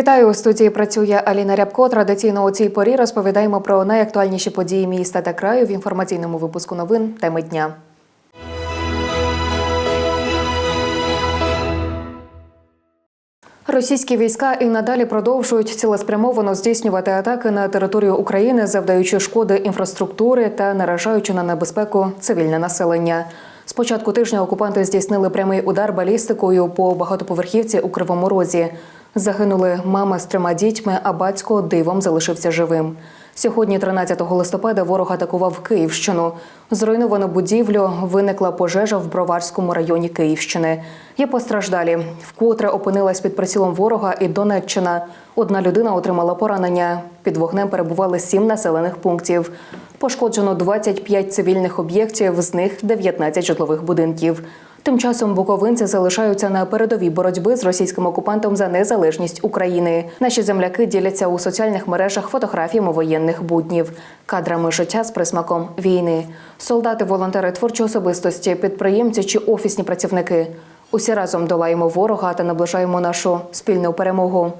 Вітаю у студії. Працює Аліна Рябко. Традиційно у цій порі розповідаємо про найактуальніші події міста та краю в інформаційному випуску новин теми дня. Російські війська і надалі продовжують цілеспрямовано здійснювати атаки на територію України, завдаючи шкоди інфраструктури та наражаючи на небезпеку цивільне населення. З початку тижня окупанти здійснили прямий удар балістикою по багатоповерхівці у Кривому Розі. Загинули мама з трьома дітьми, а батько дивом залишився живим. Сьогодні, 13 листопада, ворог атакував Київщину. Зруйновано будівлю, виникла пожежа в Броварському районі Київщини. Є постраждалі. Вкотре опинилась під прицілом ворога і Донеччина. Одна людина отримала поранення. Під вогнем перебували сім населених пунктів. Пошкоджено 25 цивільних об'єктів, з них 19 житлових будинків. Тим часом буковинці залишаються на передовій боротьби з російським окупантом за незалежність України. Наші земляки діляться у соціальних мережах фотографіями воєнних буднів, кадрами життя з присмаком війни. Солдати, волонтери, творчі особистості, підприємці чи офісні працівники. Усі разом долаємо ворога та наближаємо нашу спільну перемогу.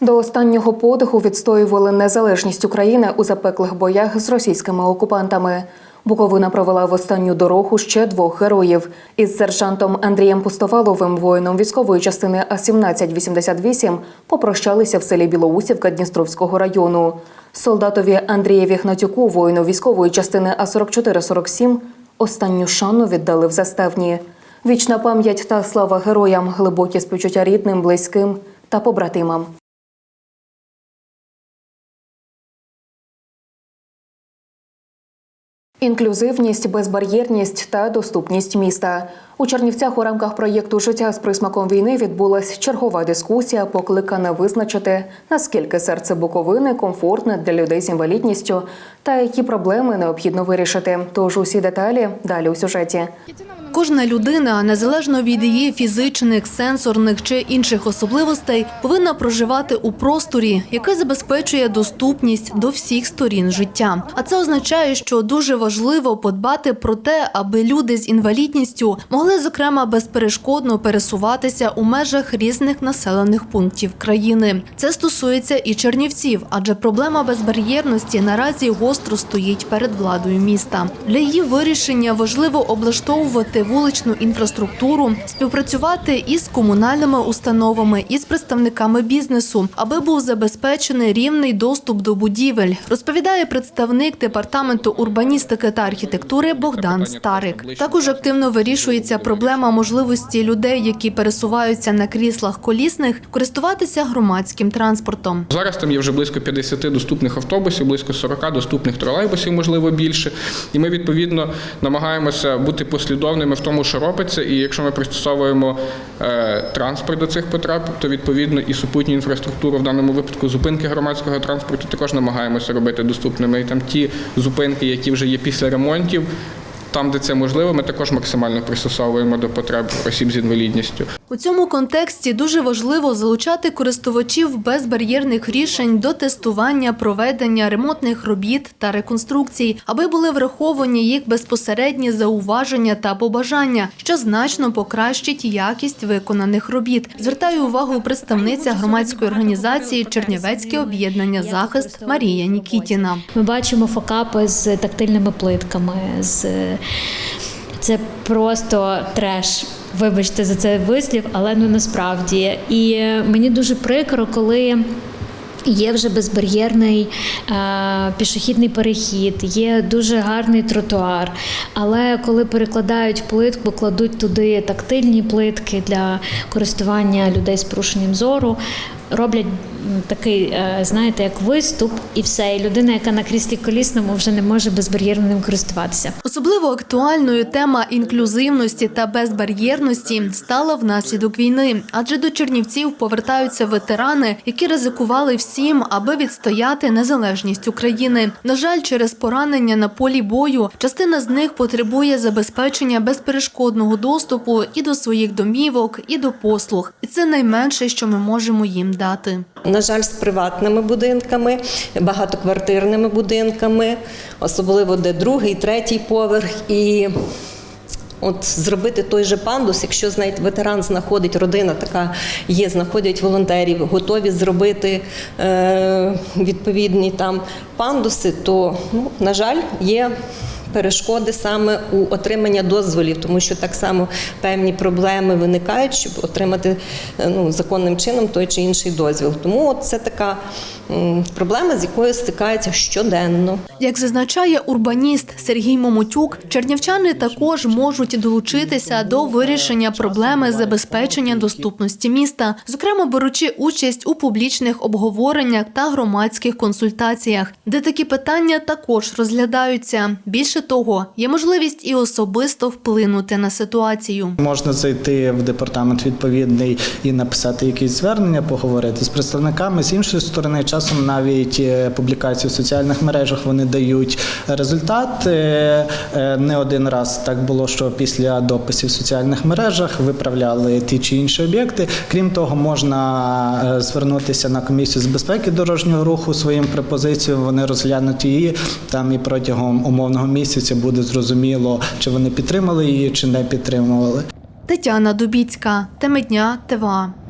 До останнього подиху відстоювали незалежність України у запеклих боях з російськими окупантами. Буковина провела в останню дорогу ще двох героїв із сержантом Андрієм Пустоваловим, воїном військової частини А 1788 попрощалися в селі Білоусівка Дністровського району. Солдатові Андрієві Гнатюку, воїну військової частини А 4447 останню шану віддали в заставні. Вічна пам'ять та слава героям, глибокі співчуття рідним, близьким та побратимам. Інклюзивність, безбар'єрність та доступність міста у Чернівцях у рамках проєкту Життя з присмаком війни відбулась чергова дискусія, покликана визначити наскільки серце Буковини комфортне для людей з інвалідністю та які проблеми необхідно вирішити. Тож усі деталі далі у сюжеті. Кожна людина, незалежно від її фізичних, сенсорних чи інших особливостей, повинна проживати у просторі, який забезпечує доступність до всіх сторін життя. А це означає, що дуже важливо подбати про те, аби люди з інвалідністю могли зокрема безперешкодно пересуватися у межах різних населених пунктів країни. Це стосується і Чернівців, адже проблема безбар'єрності наразі гостро стоїть перед владою міста. Для її вирішення важливо облаштовувати вуличну інфраструктуру, співпрацювати із комунальними установами, із представниками бізнесу, аби був забезпечений рівний доступ до будівель, розповідає представник департаменту урбаністики та архітектури Богдан Старик. Також активно вирішується проблема можливості людей, які пересуваються на кріслах колісних, користуватися громадським транспортом. Зараз там є вже близько 50 доступних автобусів, близько 40 доступних тролейбусів, можливо, більше. І ми відповідно намагаємося бути послідовними в тому, що робиться. І якщо ми пристосовуємо е, транспорт до цих потреб, то відповідно і супутню інфраструктуру в даному випадку зупинки громадського транспорту також намагаємося робити доступними. І там ті зупинки, які вже є після ремонтів. Там, де це можливо, ми також максимально пристосовуємо до потреб осіб з інвалідністю. У цьому контексті дуже важливо залучати користувачів безбар'єрних рішень до тестування, проведення ремонтних робіт та реконструкцій, аби були враховані їх безпосередні зауваження та побажання, що значно покращить якість виконаних робіт. Звертаю увагу представниця громадської організації Чернівецьке об'єднання захист Марія Нікітіна. Ми бачимо фокапи з тактильними плитками. з Це просто треш. Вибачте за цей вислів, але ну насправді. І е, мені дуже прикро, коли. Є вже безбар'єрний е, пішохідний перехід, є дуже гарний тротуар. Але коли перекладають плитку, кладуть туди тактильні плитки для користування людей з порушенням зору, роблять такий, е, знаєте, як виступ, і все. І людина, яка на кріслі колісному, вже не може безбар'єрно ним користуватися. Особливо актуальною тема інклюзивності та безбар'єрності стала внаслідок війни, адже до Чернівців повертаються ветерани, які ризикували всім, аби відстояти незалежність України. На жаль, через поранення на полі бою частина з них потребує забезпечення безперешкодного доступу і до своїх домівок, і до послуг. І це найменше, що ми можемо їм дати. На жаль, з приватними будинками, багатоквартирними будинками, особливо де другий, третій поверх. І От зробити той же пандус, якщо знаєте, ветеран знаходить родина, така є, знаходять волонтерів, готові зробити е, відповідні там пандуси, то ну, на жаль, є. Перешкоди саме у отримання дозволів, тому що так само певні проблеми виникають, щоб отримати е, ну, законним чином той чи інший дозвіл. Тому от це така проблема, з якою стикаються щоденно. Як зазначає урбаніст Сергій Момотюк, чернівчани також можуть долучитися до вирішення проблеми забезпечення доступності міста, зокрема беручи участь у публічних обговореннях та громадських консультаціях, де такі питання також розглядаються. Більше того, є можливість і особисто вплинути на ситуацію. Можна зайти в департамент відповідний і написати якісь звернення, поговорити з представниками. З іншої сторони, часом навіть е, публікації в соціальних мережах вони дають результат. Е, е, Не один раз так було, що після дописів в соціальних мережах виправляли ті чи інші об'єкти. Крім того, можна звернутися на комісію з безпеки дорожнього руху своїм пропозиціям. Вони розглянуть її там і протягом умовного місяця буде зрозуміло, чи вони підтримали її, чи не підтримували. Тетяна Дубіцька, теми дня ТВА.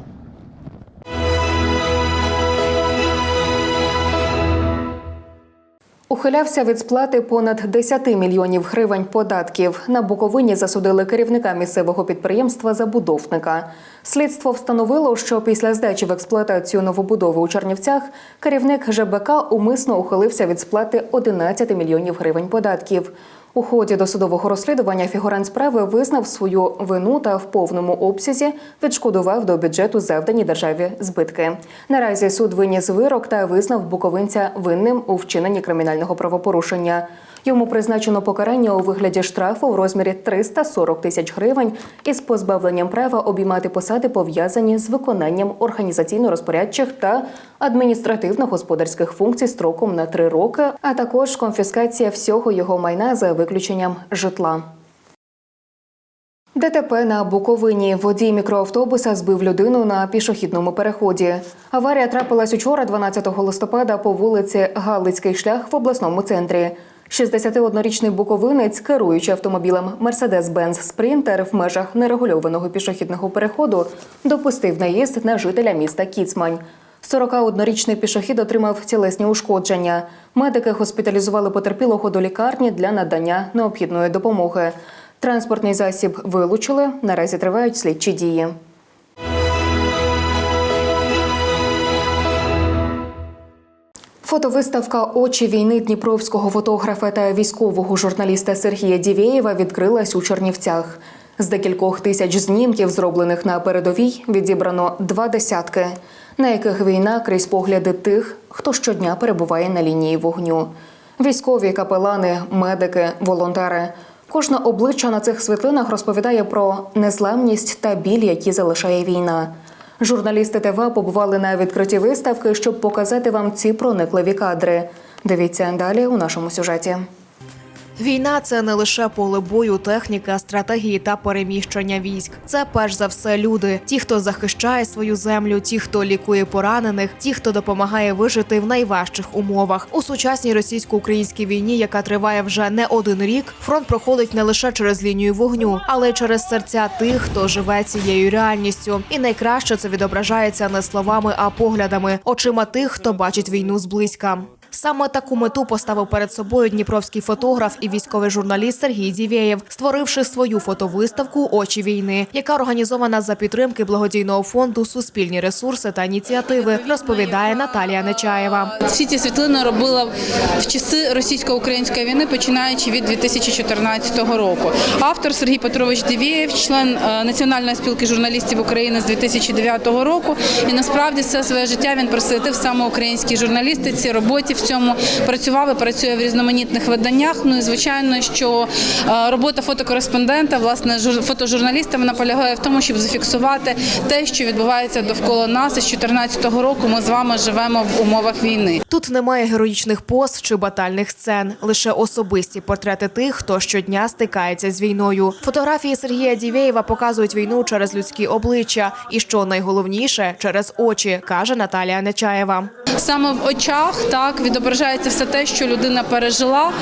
Ухилявся від сплати понад 10 мільйонів гривень податків. На Буковині засудили керівника місцевого підприємства забудовника. Слідство встановило, що після здачі в експлуатацію новобудови у Чернівцях керівник ЖБК умисно ухилився від сплати 11 мільйонів гривень податків. У ході досудового розслідування фігурант справи визнав свою вину та в повному обсязі відшкодував до бюджету завдані державі збитки. Наразі суд виніс вирок та визнав буковинця винним у вчиненні кримінального правопорушення. Йому призначено покарання у вигляді штрафу в розмірі 340 тисяч гривень із позбавленням права обіймати посади, пов'язані з виконанням організаційно-розпорядчих та адміністративно-господарських функцій строком на три роки, а також конфіскація всього його майна за виключенням житла. ДТП на Буковині. Водій мікроавтобуса збив людину на пішохідному переході. Аварія трапилась учора, 12 листопада, по вулиці Галицький шлях в обласному центрі. 61-річний буковинець, керуючи автомобілем Mercedes-Benz Sprinter в межах нерегульованого пішохідного переходу, допустив наїзд на жителя міста Кіцмань. 41-річний пішохід отримав тілесні ушкодження. Медики госпіталізували потерпілого до лікарні для надання необхідної допомоги. Транспортний засіб вилучили. Наразі тривають слідчі дії. Фотовиставка Очі війни дніпровського фотографа та військового журналіста Сергія Дівєєва відкрилась у Чернівцях. З декількох тисяч знімків, зроблених на передовій, відібрано два десятки, на яких війна крізь погляди тих, хто щодня перебуває на лінії вогню. Військові, капелани, медики, волонтери. Кожне обличчя на цих світлинах розповідає про незламність та біль, які залишає війна. Журналісти ТВ побували на відкритті виставки, щоб показати вам ці проникливі кадри. Дивіться далі у нашому сюжеті. Війна це не лише поле бою, техніка, стратегії та переміщення військ. Це перш за все люди, ті, хто захищає свою землю, ті, хто лікує поранених, ті, хто допомагає вижити в найважчих умовах. У сучасній російсько-українській війні, яка триває вже не один рік, фронт проходить не лише через лінію вогню, але й через серця тих, хто живе цією реальністю. І найкраще це відображається не словами, а поглядами, очима тих, хто бачить війну зблизька. Саме таку мету поставив перед собою дніпровський фотограф і військовий журналіст Сергій Дівєєв, створивши свою фотовиставку Очі війни, яка організована за підтримки благодійного фонду Суспільні ресурси та ініціативи, розповідає Наталія Нечаєва. Всі ці світлини робила в часи російсько-української війни, починаючи від 2014 року. Автор Сергій Петрович Дивєєв, член е, Національної спілки журналістів України з 2009 року. І насправді все своє життя він присвятив саме українській журналістиці, роботі в цьому працював і працює в різноманітних виданнях. Ну і звичайно, що е, робота фотокореспондента, власне, жур- фотожурналіста, вона полягає в тому, щоб зафіксувати те, що відбувається довкола нас. І з 2014 року ми з вами живемо в умовах війни. Тут немає героїчних поз чи батальних сцен, лише особисті портрети тих, хто щодня стикається з війною. Фотографії Сергія Дівєєва показують війну через людські обличчя, і що найголовніше через очі, каже Наталія Нечаєва. Саме в очах так відображається все те, що людина пережила,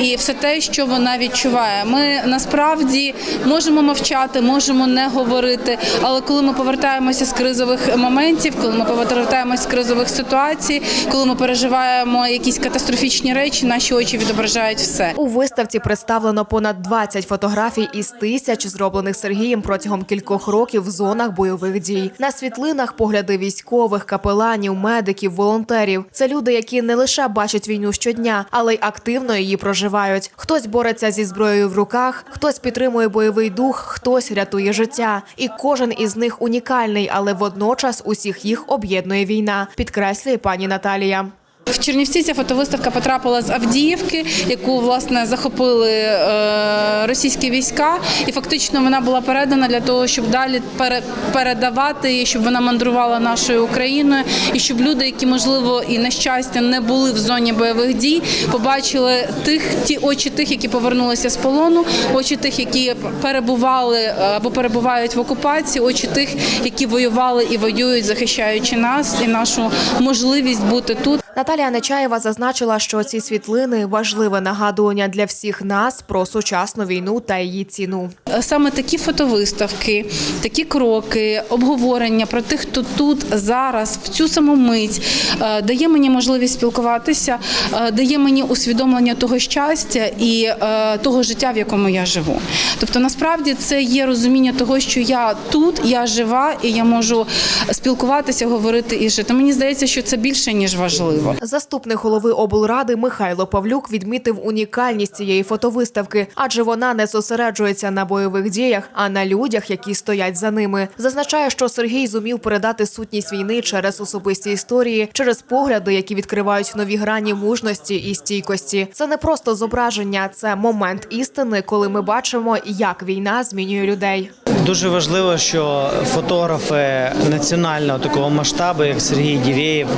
і все те, що вона відчуває. Ми насправді можемо мовчати, можемо не говорити, але коли ми повертаємося з кризових моментів, коли ми повертаємося з кризових ситуацій, коли ми переживаємо якісь катастрофічні речі, наші очі відображають все. У виставці представлено понад 20 фотографій із тисяч, зроблених Сергієм протягом кількох років в зонах бойових дій. На світлинах погляди військових, капеланів, медиків, волонтерів. Це люди, які не лише бачать війну щодня, але й активно її проживають. Хтось бореться зі зброєю в руках, хтось підтримує бойовий дух, хтось рятує життя. І кожен із них унікальний, але водночас усіх їх об'єднує війна, підкреслює пані Наталія. В Чернівці ця фотовиставка потрапила з Авдіївки, яку власне захопили е, російські війська, і фактично вона була передана для того, щоб далі пере, передавати її, щоб вона мандрувала нашою Україною, і щоб люди, які можливо і на щастя не були в зоні бойових дій, побачили тих ті очі тих, які повернулися з полону, очі тих, які перебували е, або перебувають в окупації, очі тих, які воювали і воюють, захищаючи нас і нашу можливість бути тут. Наталія Нечаєва зазначила, що ці світлини важливе нагадування для всіх нас про сучасну війну та її ціну. Саме такі фотовиставки, такі кроки, обговорення про тих, хто тут зараз, в цю саму мить, е, дає мені можливість спілкуватися, е, дає мені усвідомлення того щастя і е, того життя, в якому я живу. Тобто, насправді це є розуміння того, що я тут, я жива, і я можу спілкуватися, говорити і жити. Мені здається, що це більше ніж важливо. Заступник голови облради Михайло Павлюк відмітив унікальність цієї фотовиставки, адже вона не зосереджується на бойових діях, а на людях, які стоять за ними. Зазначає, що Сергій зумів передати сутність війни через особисті історії, через погляди, які відкривають нові грані мужності і стійкості. Це не просто зображення, це момент істини, коли ми бачимо, як війна змінює людей. Дуже важливо, що фотографи національного такого масштабу, як Сергій Дівєєв,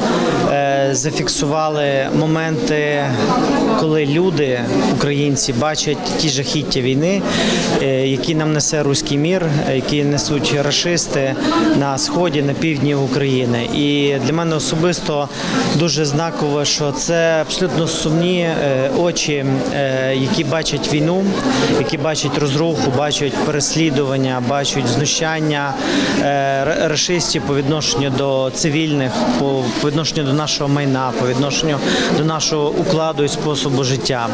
е, зафіксували моменти, коли люди, українці, бачать ті жахіття війни, е, які нам несе руський мір, які несуть рашисти на сході, на півдні України. І для мене особисто дуже знаково, що це абсолютно сумні е, очі, які бачать війну, які бачать розруху, бачать переслідування, бачать знущання расистів рашистів по відношенню до цивільних, по відношенню до нашого майна, по відношенню до нашого укладу і способу життя.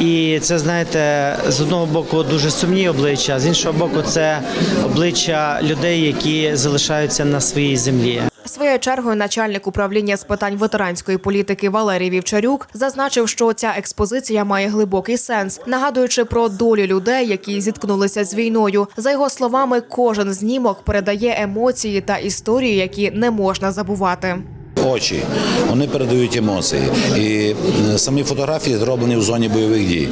І це знаєте, з одного боку дуже сумні обличчя, з іншого боку, це обличчя людей, які залишаються на своїй землі. Своєю чергою начальник управління з питань ветеранської політики Валерій Вівчарюк зазначив, що ця експозиція має глибокий сенс, нагадуючи про долю людей, які зіткнулися з війною. За його словами, кожен знімок передає емоції та історії, які не можна забувати. Очі, вони передають емоції. І е, самі фотографії зроблені в зоні бойових дій.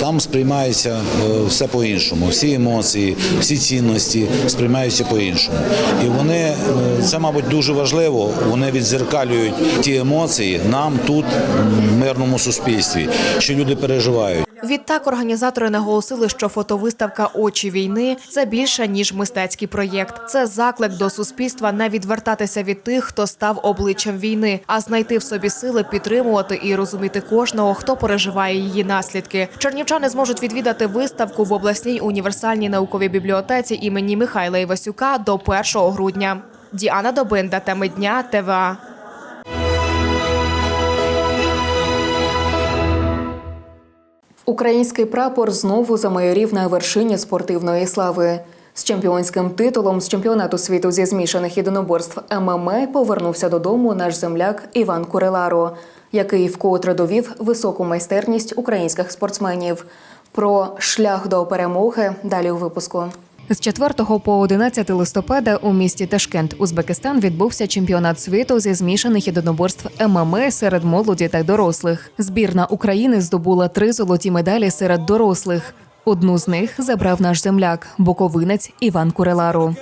Там сприймається е, все по-іншому. Всі емоції, всі цінності сприймаються по-іншому. І вони е, це, мабуть, дуже важливо. Вони відзеркалюють ті емоції нам тут, в мирному суспільстві, що люди переживають. Відтак організатори наголосили, що фотовиставка Очі війни це більше ніж мистецький проєкт. Це заклик до суспільства не відвертатися від тих, хто став обличчям війни, а знайти в собі сили підтримувати і розуміти кожного, хто переживає її наслідки. Чернівчани зможуть відвідати виставку в обласній універсальній науковій бібліотеці імені Михайла Івасюка до 1 грудня. Діана Добинда, теми дня ТВА. Український прапор знову замайорів на вершині спортивної слави. З чемпіонським титулом з чемпіонату світу зі змішаних єдиноборств ММА повернувся додому наш земляк Іван Куриларо, який вкотре довів високу майстерність українських спортсменів. Про шлях до перемоги далі у випуску. З 4 по 11 листопада у місті Ташкент, Узбекистан, відбувся чемпіонат світу зі змішаних єдиноборств ММА серед молоді та дорослих. Збірна України здобула три золоті медалі серед дорослих. Одну з них забрав наш земляк, боковинець Іван Курилару.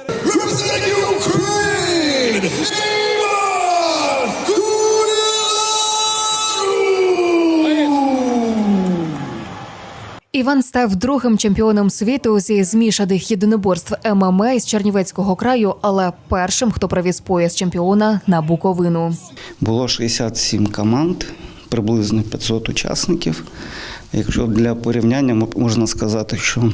Іван став другим чемпіоном світу зі змішаних єдиноборств ММА з Чернівецького краю, але першим, хто привіз пояс чемпіона на Буковину. Було 67 команд. приблизно 500 учасників. Якщо для порівняння можна сказати, що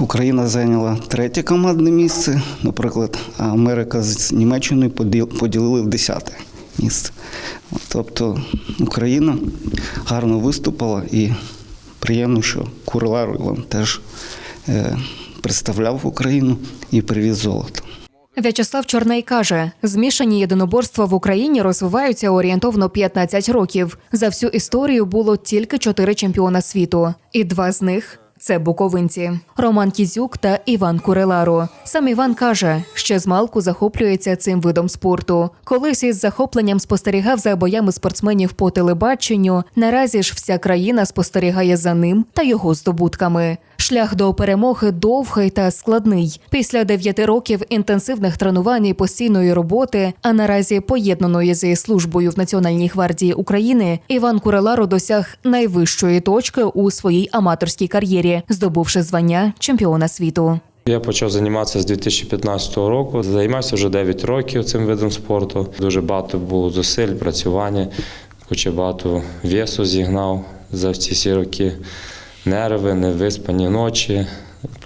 Україна зайняла третє командне місце, наприклад, Америка з Німеччиною поділ- поділили в десяте місце. Тобто Україна гарно виступила і приємно, що Курлар Іван теж е, представляв Україну і привіз золото. В'ячеслав Чорний каже: змішані єдиноборства в Україні розвиваються орієнтовно 15 років. За всю історію було тільки чотири чемпіона світу, і два з них. Це буковинці Роман Кізюк та Іван Куреларо. Сам Іван каже, ще з малку захоплюється цим видом спорту. Колись із захопленням спостерігав за боями спортсменів по телебаченню. Наразі ж вся країна спостерігає за ним та його здобутками. Шлях до перемоги довгий та складний. Після дев'яти років інтенсивних тренувань і постійної роботи, а наразі поєднаної зі службою в Національній гвардії України, Іван Куреларо досяг найвищої точки у своїй аматорській кар'єрі, здобувши звання чемпіона світу. Я почав займатися з 2015 року. Займався вже 9 років цим видом спорту. Дуже багато було зусиль, працювання, куча багато весу зігнав за ці всі роки. Нерви, невиспані ночі,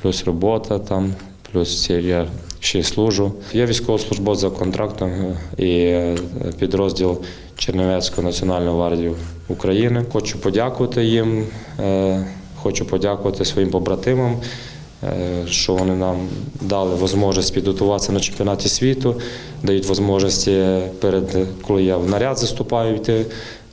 плюс робота там, плюс я ще й служу. Я військовослужбовець за контрактом і е, підрозділ Чернівецької національної гвардії України. Хочу подякувати їм, е, хочу подякувати своїм побратимам. Е, що вони нам дали можливість підготуватися на чемпіонаті світу, дають можливості перед коли я в наряд заступаю йти.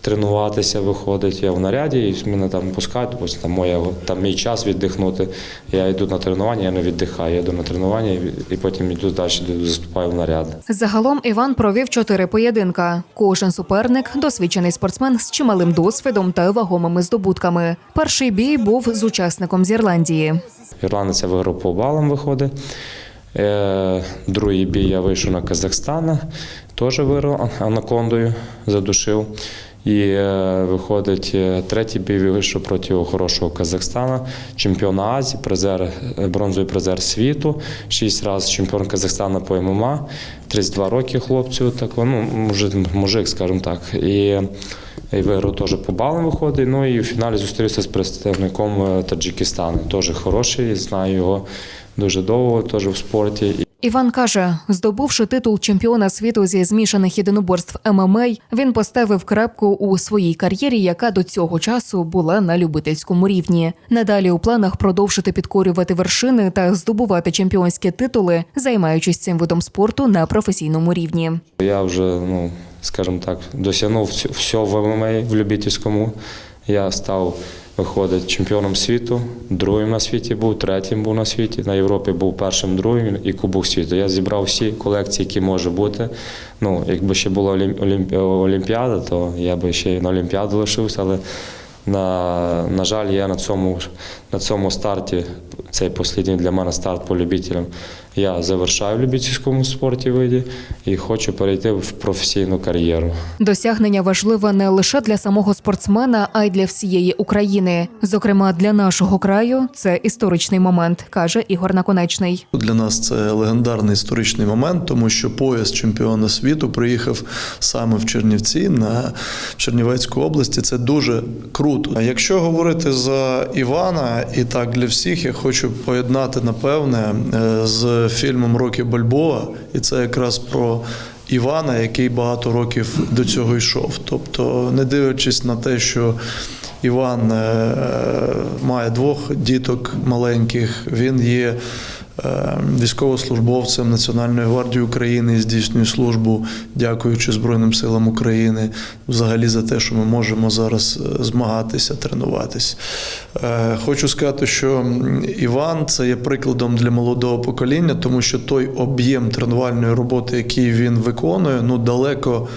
Тренуватися виходить, я в наряді, і мене там пускають, ось там моя там мій час віддихнути. Я йду на тренування, я не віддихаю. Я йду на тренування і, потім йду далі, заступаю в наряд. Загалом Іван провів чотири поєдинка. Кожен суперник досвідчений спортсмен з чималим досвідом та вагомими здобутками. Перший бій був з учасником з Ірландії. Ірландець я виграв по балам виходить. Е, Другий бій я вийшов на Казахстан, теж виграв анакондою, задушив. І е, виходить е, третій бій вийшов проти хорошого Казахстана, чемпіона Азії, призер, е, бронзовий призер світу, шість разів чемпіон Казахстана по ММА, 32 роки хлопцю, так, ну, мужик, мужик, скажімо так. І, і виграв теж по балам виходить. Ну і в фіналі зустрівся з представником Таджикистану. Теж хороший, знаю його дуже довго, теж в спорті. Іван каже, здобувши титул чемпіона світу зі змішаних єдиноборств ММА, він поставив крапку у своїй кар'єрі, яка до цього часу була на любительському рівні. Надалі у планах продовжити підкорювати вершини та здобувати чемпіонські титули, займаючись цим видом спорту на професійному рівні. Я вже, ну, скажімо так, досягнув все в ММА в любительському. Я став виходить чемпіоном світу, другим на світі був, третім був на світі. На Європі був першим, другим і Кубок світу. Я зібрав всі колекції, які може бути. Ну, якби ще була Олім- Олімпі- Олімпіада, то я би ще на Олімпіаду лишився, але на, на жаль, я на цьому, на цьому старті, цей останній для мене старт по любителям. Я завершаю в любительському спорті виді і хочу перейти в професійну кар'єру. Досягнення важливе не лише для самого спортсмена, а й для всієї України. Зокрема, для нашого краю це історичний момент, каже Ігор Наконечний. Для нас це легендарний історичний момент, тому що пояс чемпіона світу приїхав саме в Чернівці на Чернівецьку області. Це дуже круто. А якщо говорити за Івана, і так для всіх, я хочу поєднати напевне е, з фільмом Рокі Бальбоа, і це якраз про. Івана, який багато років до цього йшов. Тобто, не дивлячись на те, що Іван е, має двох діток маленьких, він є військовослужбовцем Національної гвардії України здійснює службу, дякуючи Збройним силам України, взагалі за те, що ми можемо зараз е, змагатися, тренуватись. Е, Хочу сказати, що Іван це є прикладом для молодого покоління, тому що той об'єм тренувальної роботи, який він виконує, ну далеко.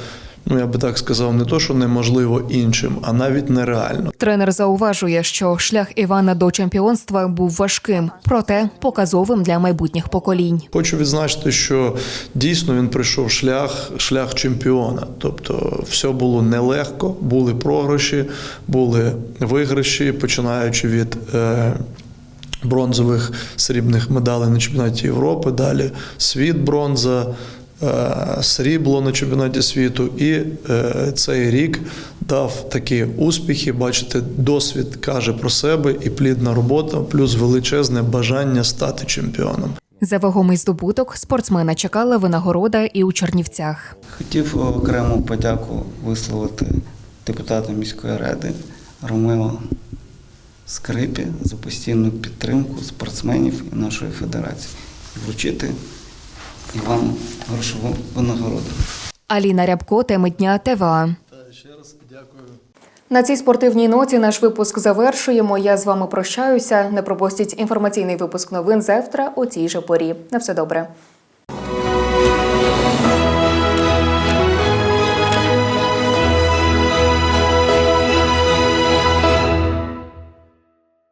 Ну, я би так сказав, не то, що неможливо іншим, а навіть нереально. Тренер зауважує, що шлях Івана до чемпіонства був важким, проте показовим для майбутніх поколінь. Хочу відзначити, що дійсно він пройшов шлях, шлях чемпіона. Тобто, все було нелегко, були програші, були виграші, починаючи від. Е, Бронзових срібних медалей на чемпіонаті Європи, далі світ бронза, срібло на чемпіонаті світу, і е, цей рік дав такі успіхи. Бачите, досвід каже про себе і плідна робота, плюс величезне бажання стати чемпіоном. За вагомий здобуток спортсмена чекала винагорода і у Чернівцях. Хотів окрему подяку висловити депутату міської ради Ромео Скрипі за постійну підтримку спортсменів і нашої федерації. І вручити і вам грошову винагороду. Аліна Рябко, теми дня ТВА. На цій спортивній ноті наш випуск завершуємо. Я з вами прощаюся. Не пропустіть інформаційний випуск новин завтра у цій же порі. На все добре.